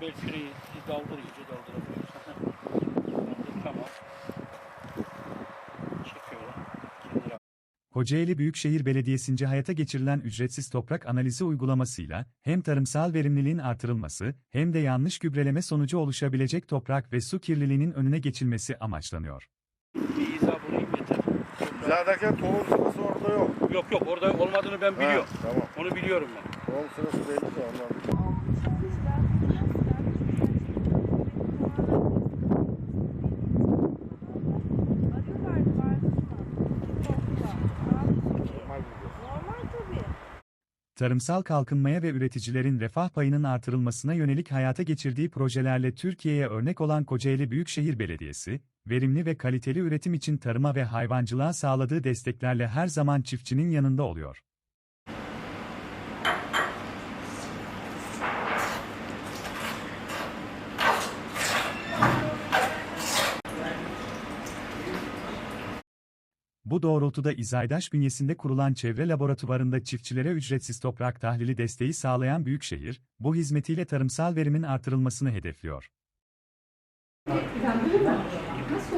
Küreği daldır iyice daldırabiliyorsun. Daldır, tamam. Çekiyorlar. Kenara Kocaeli Büyükşehir Belediyesi'nce hayata geçirilen ücretsiz toprak analizi uygulamasıyla hem tarımsal verimliliğin artırılması hem de yanlış gübreleme sonucu oluşabilecek toprak ve su kirliliğinin önüne geçilmesi amaçlanıyor. ederken tohum sırası orada yok. Yok yok orada olmadığını ben biliyorum. Ha, tamam. Onu biliyorum ben. Tohum sırası belli de ondan. Tarımsal kalkınmaya ve üreticilerin refah payının artırılmasına yönelik hayata geçirdiği projelerle Türkiye'ye örnek olan Kocaeli Büyükşehir Belediyesi, verimli ve kaliteli üretim için tarıma ve hayvancılığa sağladığı desteklerle her zaman çiftçinin yanında oluyor. Bu doğrultuda İzaydaş bünyesinde kurulan çevre laboratuvarında çiftçilere ücretsiz toprak tahlili desteği sağlayan Büyükşehir, bu hizmetiyle tarımsal verimin artırılmasını hedefliyor. Nasıl